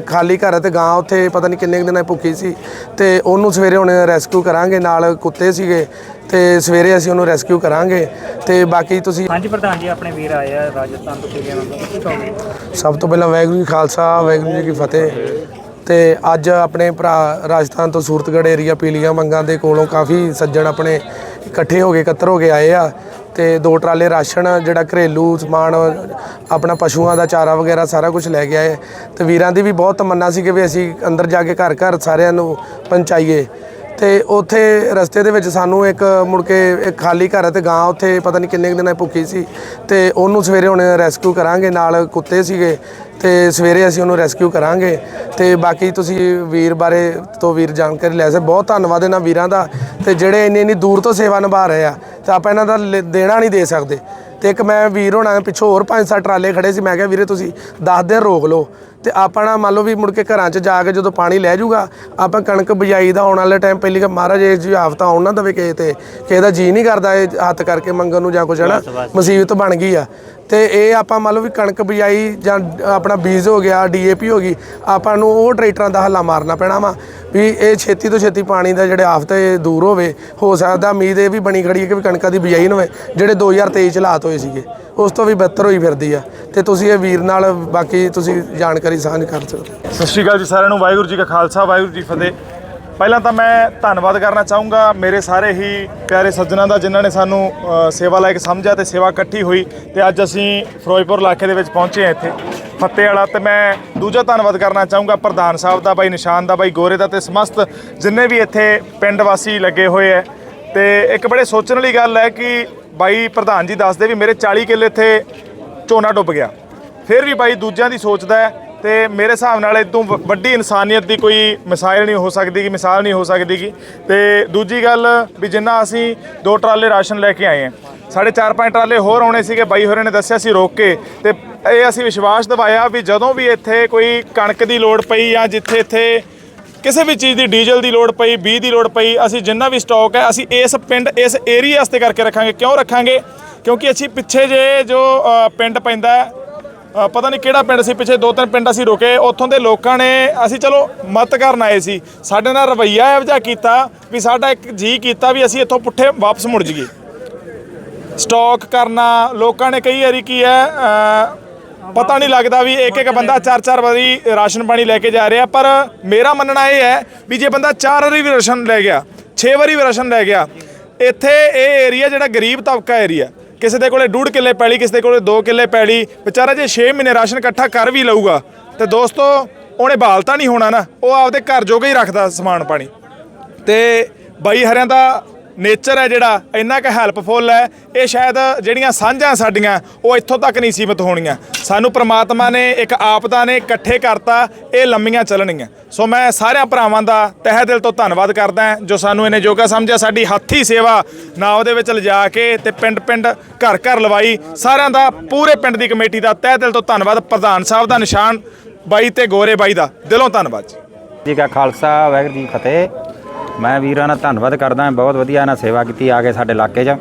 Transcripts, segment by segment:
ਖਾਲੀ ਘਰ ਤੇ ਗਾਂ ਉੱਥੇ ਪਤਾ ਨਹੀਂ ਕਿੰਨੇ ਕੁ ਦਿਨਾਂ ਭੁੱਖੀ ਸੀ ਤੇ ਉਹਨੂੰ ਸਵੇਰੇ ਹੁਣ ਰੈਸਕਿਊ ਕਰਾਂਗੇ ਨਾਲ ਕੁੱਤੇ ਸੀਗੇ ਤੇ ਸਵੇਰੇ ਅਸੀਂ ਉਹਨੂੰ ਰੈਸਕਿਊ ਕਰਾਂਗੇ ਤੇ ਬਾਕੀ ਤੁਸੀਂ ਹਾਂਜੀ ਪ੍ਰਧਾਨ ਜੀ ਆਪਣੇ ਵੀਰ ਆਏ ਆ ਰਾਜਸਥਾਨ ਤੋਂ ਪੀਲੀਆਂ ਨੰਬਰ ਕੀ ਕਹੋਗੇ ਸਭ ਤੋਂ ਪਹਿਲਾਂ ਵਾਹਿਗੁਰੂ ਜੀ ਖਾਲਸਾ ਵਾਹਿਗੁਰੂ ਜੀ ਕੀ ਫਤਿਹ। ਤੇ ਅੱਜ ਆਪਣੇ ਭਰਾ ਰਾਜਸਥਾਨ ਤੋਂ ਸੂਰਤਗੜ੍ਹ ਏਰੀਆ ਪੀਲੀਆਂ ਮੰਗਾਂ ਦੇ ਕੋਲੋਂ ਕਾਫੀ ਸੱਜਣ ਆਪਣੇ ਇਕੱਠੇ ਹੋ ਕੇ ਇਕੱਤਰ ਹੋ ਕੇ ਆਏ ਆ। ਤੇ ਦੋ ਟਰਾਲੇ ਰਾਸ਼ਨ, ਜਿਹੜਾ ਘਰੇਲੂ ਸਮਾਨ, ਆਪਣਾ ਪਸ਼ੂਆਂ ਦਾ ਚਾਰਾ ਵਗੈਰਾ ਸਾਰਾ ਕੁਝ ਲੈ ਕੇ ਆਏ। ਤੇ ਵੀਰਾਂ ਦੀ ਵੀ ਬਹੁਤ ਤਮੰਨਾ ਸੀ ਕਿ ਵੀ ਅਸੀਂ ਅੰਦਰ ਜਾ ਕੇ ਘਰ ਘਰ ਸਾਰਿਆਂ ਨੂੰ ਪਹੁੰਚਾਈਏ। ਤੇ ਉੱਥੇ ਰਸਤੇ ਦੇ ਵਿੱਚ ਸਾਨੂੰ ਇੱਕ ਮੁੜ ਕੇ ਇੱਕ ਖਾਲੀ ਘਰ ਹੈ ਤੇ ਗਾਂ ਉੱਥੇ ਪਤਾ ਨਹੀਂ ਕਿੰਨੇ ਕੁ ਦਿਨਾਂ ਭੁੱਖੀ ਸੀ। ਤੇ ਉਹਨੂੰ ਸਵੇਰੇ ਹੁਣ ਰੈਸਕਿਊ ਕਰਾਂਗੇ, ਨਾਲ ਕੁੱਤੇ ਸੀਗੇ। ਤੇ ਸਵੇਰੇ ਅਸੀਂ ਉਹਨੂੰ ਰੈਸਕਿਊ ਕਰਾਂਗੇ। ਤੇ ਬਾਕੀ ਤੁਸੀਂ ਵੀਰ ਬਾਰੇ ਤੋਂ ਵੀਰ ਜਾਣਕਾਰੀ ਲੈ ਸਕਦੇ ਬਹੁਤ ਧੰਨਵਾਦ ਇਹਨਾਂ ਵੀਰਾਂ ਦਾ। ਤੇ ਜਿਹੜੇ ਇੰਨੀ ਇੰਨੀ ਦੂਰ ਤੋਂ ਸੇਵਾ ਨਿਭਾ ਰਹੇ ਆ ਤੇ ਆਪਾਂ ਇਹਨਾਂ ਦਾ ਲ- ਦੇਣਾ ਨਹੀਂ ਦੇ ਸਕਦੇ। ਤੇ ਇੱਕ ਮੈਂ ਵੀਰ ਹੋਣਾ ਪਿੱਛੋਂ ਹੋਰ ਪੰਜ ਸੱਤ ਟਰਾਲੇ ਖੜੇ ਸੀ, ਮੈਂ ਕਿਹਾ ਵੀਰੇ ਤੁਸੀਂ 10 ਦਿਨ ਰੋਕ ਲਓ। ਤੇ ਆਪਾਂ ਨਾ ਮੰਨ ਲਓ ਵੀ ਮੁੜ ਕੇ ਘਰਾਂ 'ਚ ਜਾ ਕੇ ਜਦੋਂ ਪਾਣੀ ਲੈ ਜਾਊਗਾ ਆਪਾਂ ਕਣਕ ਬਿਜਾਈ ਦਾ ਆਉਣ ਵਾਲੇ ਟਾਈਮ ਪਹਿਲੀ ਕਿ ਮਹਾਰਾਜ ਇਹ ਜੀ ਆਫਤਾਂ ਆਉਣ ਨਾ ਦਵੇ ਕਿਸੇ ਤੇ ਕਿਸੇ ਦਾ ਜੀ ਨਹੀਂ ਕਰਦਾ ਇਹ ਹੱਥ ਕਰਕੇ ਮੰਗਣ ਨੂੰ ਜਾਂ ਕੁਛ ਹਨਾ? ਮੁਸੀਬਤ ਬਣ ਗਈ ਆ। ਤੇ ਇਹ ਆਪਾਂ ਮੰਨ ਲਓ ਵੀ ਕਣਕ ਬਿਜਾਈ ਜਾਂ ਆਪਣਾ ਬੀਜ ਹੋ ਗਿਆ ਡੀਏਪੀ ਹੋ ਗਈ ਆਪਾਂ ਨੂੰ ਉਹ ਟਰੈਕਟਰਾਂ ਦਾ ਹੱਲਾ ਮਾਰਨਾ ਪੈਣਾ ਵਾ ਵੀ ਇਹ ਛੇਤੀ ਤੋਂ ਛੇਤੀ ਪਾਣੀ ਦਾ ਜਿਹੜੇ ਆਫਤ ਇਹ ਦੂਰ ਹੋਵੇ ਹੋ ਸਕਦਾ ਉਮੀਦ ਇਹ ਵੀ ਬਣੀ ਖੜੀ ਹੈ ਕਿ ਵੀ ਕਣਕਾਂ ਦੀ ਬਿਜਾਈ ਨਾ ਹੋਵੇ ਜਿਹੜੇ 2023 ਚ ਹਾਲਾਤ ਹੋਏ ਸੀਗੇ ਉਸ ਤੋਂ ਵੀ ਬਿਹਤਰ ਹੋਈ ਫਿਰਦੀ ਆ। ਤੇ ਤੁਸੀਂ ਇਹ ਵੀਰ ਨਾਲ ਬਾਕੀ ਤੁਸੀਂ ਜਾਣਕਾਰੀ ਸਾਂਝ ਕਰ ਸਕਦੇ ਸਤਿ ਸ਼੍ਰੀ ਅਕਾਲ ਜੀ ਸਾਰਿਆਂ ਨੂੰ, ਵਾਹਿਗੁਰੂ ਜੀ ਕਾ ਖਾਲਸਾ, ਵਾਹਿਗੁਰੂ ਜੀ ਫਤਿਹ। ਪਹਿਲਾਂ ਤਾਂ ਮੈਂ ਧੰਨਵਾਦ ਕਰਨਾ ਚਾਹੂੰਗਾ ਮੇਰੇ ਸਾਰੇ ਹੀ ਪਿਆਰੇ ਸੱਜਣਾਂ ਦਾ, ਜਿਨ੍ਹਾਂ ਨੇ ਸਾਨੂੰ ਸੇਵਾ ਲਾਇਕ ਸਮਝਿਆ ਤੇ ਸੇਵਾ ਇਕੱਠੀ ਹੋਈ ਤੇ ਅੱਜ ਅਸੀਂ ਫਿਰੋਜ਼ਪੁਰ ਇਲਾਕੇ ਦੇ ਵਿੱਚ ਪਹੁੰਚੇ ਹਾਂ ਇੱਥੇ ਫੱਤੇ ਵਾਲਾ ਤੇ ਮੈਂ ਦੂਜਾ ਧੰਨਵਾਦ ਕਰਨਾ ਚਾਹੂੰਗਾ ਪ੍ਰਧਾਨ ਸਾਹਿਬ ਦਾ, ਬਾਈ ਨਿਸ਼ਾਨ ਦਾ, ਬਾਈ ਗੋਰੇ ਦਾ ਤੇ ਸਮਸਤ ਜਿੰਨੇ ਵੀ ਇੱਥੇ ਪਿੰਡ ਵਾਸੀ ਲੱਗੇ ਹੋਏ ਐ। ਤੇ ਇੱਕ ਬੜੇ ਸੋਚਣ ਵਾਲੀ ਗੱਲ ਹੈ ਕਿ ਬਾਈ ਪ੍ਰਧਾਨ ਜੀ ਦੱਸਦੇ ਵੀ ਮੇਰੇ 40 ਕਿੱਲੇ ਇੱਥੇ ਝੋਨਾ ਡੁੱਬ ਗਿਆ। ਫਿਰ ਵੀ ਬਾਈ ਦੂਜਿਆਂ ਦੀ ਸੋਚਦਾ ਹੈ ਤੇ ਮੇਰੇ ਹਿਸਾਬ ਨਾਲ ਇਦੋਂ ਵੱਡੀ ਇਨਸਾਨੀਅਤ ਦੀ ਕੋਈ ਮਿਸਾਲ ਨਹੀਂ ਹੋ ਸਕਦੀ ਕਿ ਮਿਸਾਲ ਨਹੀਂ ਹੋ ਸਕਦੀ ਗੀ। ਤੇ ਦੂਜੀ ਗੱਲ ਵੀ ਜਿੰਨਾ ਅਸੀਂ ਦੋ ਟਰਾਲੇ ਰਾਸ਼ਨ ਲੈ ਕੇ ਆਏ ਹਾਂ, ਸਾਡੇ ਚਾਰ ਪੰਜ ਟਰਾਲੇ ਹੋਰ ਆਉਣੇ ਸੀਗੇ, ਬਾਈ ਹੋਰਾਂ ਨੇ ਦੱਸਿਆ ਸੀ ਰੋਕ ਕੇ ਤੇ ਇਹ ਅਸੀਂ ਵਿਸ਼ਵਾਸ ਦਿਵਾਇਆ ਵੀ ਜਦੋਂ ਵੀ ਇੱਥੇ ਕੋਈ ਕਣਕ ਦੀ ਲੋੜ ਪਈ ਜਾਂ ਜਿੱਥੇ ਇੱਥੇ ਕਿਸੇ ਵੀ ਚੀਜ਼ ਦੀ ਡੀਜ਼ਲ ਦੀ ਲੋੜ ਪਈ, ਬੀਜ ਦੀ ਲੋੜ ਪਈ, ਅਸੀਂ ਜਿੰਨਾ ਵੀ ਸਟਾਕ ਹੈ, ਅਸੀਂ ਇਸ ਪਿੰਡ, ਇਸ ਏਰੀਆ ਵਾਸਤੇ ਕਰਕੇ ਰੱਖਾਂਗੇ। ਕਿਉਂ ਰੱਖਾਂਗੇ? ਕਿਉਂਕਿ ਅਸੀਂ ਪਿੱਛੇ ਜੇ ਜੋ ਪਿੰਡ ਪੈਂਦਾ ਪਤਾ ਨਹੀਂ ਕਿਹੜਾ ਪਿੰਡ ਸੀ, ਪਿੱਛੇ ਦੋ ਤਿੰਨ ਪਿੰਡ ਅਸੀਂ ਰੁਕੇ, ਉੱਥੋਂ ਦੇ ਲੋਕਾਂ ਨੇ ਅਸੀਂ ਚਲੋ ਮਤ ਕਰਨ ਆਏ ਸੀ। ਸਾਡੇ ਨਾਲ ਰਵਈਆ ਇਹੋ ਜਿਹਾ ਕੀਤਾ ਵੀ ਸਾਡਾ ਇੱਕ ਜੀ ਕੀਤਾ ਵੀ ਅਸੀਂ ਇੱਥੋਂ ਪੁੱਠੇ ਵਾਪਸ ਮੁੜ ਜਾਈਏ। ਸਟਾਕ ਕਰਨਾ, ਲੋਕਾਂ ਨੇ ਕਈ ਵਾਰੀ ਕੀ ਹੈ ਪਤਾ ਨਹੀਂ ਲੱਗਦਾ ਵੀ ਇੱਕ ਇੱਕ ਬੰਦਾ ਚਾਰ ਚਾਰ ਵਾਰੀ ਰਾਸ਼ਨ ਪਾਣੀ ਲੈ ਕੇ ਜਾ ਰਿਹਾ, ਪਰ ਮੇਰਾ ਮੰਨਣਾ ਇਹ ਹੈ ਵੀ ਜੇ ਬੰਦਾ ਚਾਰ ਵਾਰੀ ਵੀ ਰਾਸ਼ਨ ਲੈ ਗਿਆ 6 ਵਾਰੀ ਵੀ ਰਾਸ਼ਨ ਲੈ ਗਿਆ, ਇੱਥੇ ਇਹ ਏਰੀਆ ਜਿਹੜਾ ਗਰੀਬ ਤਬਕਾ ਏਰੀਆ ਕਿਸੇ ਦੇ ਕੋਲੇ ਡੂਢ ਕਿੱਲੇ ਪੈਲੀ, ਕਿਸੇ ਦੇ ਕੋਲੇ 2 ਕਿੱਲੇ ਪੈਲੀ। ਵਿਚਾਰਾ ਜੇ 6 ਮਹੀਨੇ ਰਾਸ਼ਨ ਇਕੱਠਾ ਕਰ ਵੀ ਲਊਗਾ, ਤੇ ਦੋਸਤੋ, ਉਹਨੇ ਬਾਲਤਾ ਨਹੀਂ ਹੋਣਾ ਨਾ। ਉਹ ਆਪਦੇ ਘਰ ਜੋਗਾ ਹੀ ਰੱਖਦਾ ਸਮਾਨ ਪਾਣੀ। ਤੇ ਬਾਈ ਹਰਿਆਂ ਦਾ ਨੇਚਰ ਹੈ ਜਿਹੜਾ, ਇੰਨਾ ਕੁ ਹੈਲਪਫੁਲ ਹੈ। ਇਹ ਸ਼ਾਇਦ ਜਿਹੜੀਆਂ ਸਾਂਝਾਂ ਸਾਡੀਆਂ, ਉਹ ਇੱਥੋਂ ਤੱਕ ਨਹੀਂ ਸੀਮਿਤ ਹੋਣੀਆਂ। ਸਾਨੂੰ ਪ੍ਰਮਾਤਮਾ ਨੇ ਇੱਕ ਆਪਦਾ ਨੇ ਇਕੱਠੇ ਕਰਤਾ, ਇਹ ਲੰਮੀਆਂ ਚੱਲਣੀਆਂ। ਸੋ ਮੈਂ ਸਾਰਿਆਂ ਭਰਾਵਾਂ ਦਾ ਤਹਿ ਦਿਲ ਤੋਂ ਧੰਨਵਾਦ ਕਰਦਾ ਜੋ ਸਾਨੂੰ ਇਹਨੇ ਜੋਗਾ ਸਮਝਿਆ। ਸਾਡੀ ਹੱਥੀ ਸੇਵਾ ਨਾ ਉਹਦੇ ਵਿੱਚ ਲਿਜਾ ਕੇ ਤੇ ਪਿੰਡ ਪਿੰਡ ਘਰ ਘਰ ਲਵਾਈ। ਸਾਰਿਆਂ ਦਾ, ਪੂਰੇ ਪਿੰਡ ਦੀ ਕਮੇਟੀ ਦਾ ਤਹਿ ਦਿਲ ਤੋਂ ਧੰਨਵਾਦ। ਪ੍ਰਧਾਨ ਸਾਹਿਬ ਦਾ ਨਿਸ਼ਾਨ, ਬਾਈ ਤੇ ਗੋਰੇ ਬਾਈ ਦਾ। ਦਿਲੋਂ ਧੰਨਵਾਦ ਜੀ। ਜੀ ਕਾ ਖਾਲਸਾ, ਵਾਹਿਗੁਰੂ ਜੀ ਫਤਿਹ। ਮੈਂ ਵੀਰਾਂ ਦਾ ਧੰਨਵਾਦ ਕਰਦਾ ਬਹੁਤ ਵਧੀਆ ਇਹਨਾਂ ਸੇਵਾ ਕੀਤੀ ਆ ਕੇ ਸਾਡੇ ਇਲਾਕੇ 'ਚ।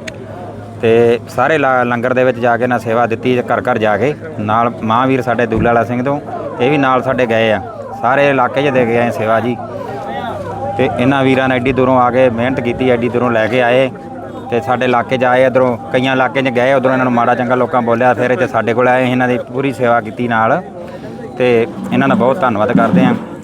ਤੇ ਸਾਰੇ ਲਾ- ਲੰਗਰ ਦੇ ਵਿੱਚ ਜਾ ਕੇ ਇਹਨਾਂ ਸੇਵਾ ਦਿੱਤੀ, ਘਰ ਘਰ ਜਾ ਕੇ। ਨਾਲ ਮਹਾਂਵੀਰ ਸਾਡੇ ਦੂਲਾ ਵਾਲਾ ਸਿੰਘ ਤੋਂ, ਇਹ ਵੀ ਨਾਲ ਸਾਡੇ ਗਏ ਆ। ਸਾਰੇ ਇਲਾਕੇ 'ਚ ਦੇ ਗਏ ਆਏ ਸੇਵਾ ਜੀ। ਤੇ ਇਹਨਾਂ ਵੀਰਾਂ ਨੇ ਐਡੀ ਦੂਰੋਂ ਆ ਕੇ ਮਿਹਨਤ ਕੀਤੀ, ਐਡੀ ਦੂਰੋਂ ਲੈ ਕੇ ਆਏ। ਤੇ ਸਾਡੇ ਇਲਾਕੇ 'ਚ ਆਏ, ਇਧਰੋਂ ਕਈਆਂ ਇਲਾਕੇ 'ਚ ਗਏ, ਉਧਰੋਂ ਇਹਨਾਂ ਨੂੰ ਮਾੜਾ ਚੰਗਾ ਲੋਕਾਂ ਬੋਲਿਆ, ਫਿਰ ਇੱਥੇ ਸਾਡੇ ਕੋਲ ਆਏ, ਇਹਨਾਂ ਦੀ ਪੂਰੀ ਸੇਵਾ ਕੀਤੀ ਨਾਲ। ਤੇ ਇਹਨਾਂ ਦਾ ਬਹੁਤ ਧੰਨਵਾਦ ਕਰਦੇ ਹਾਂ।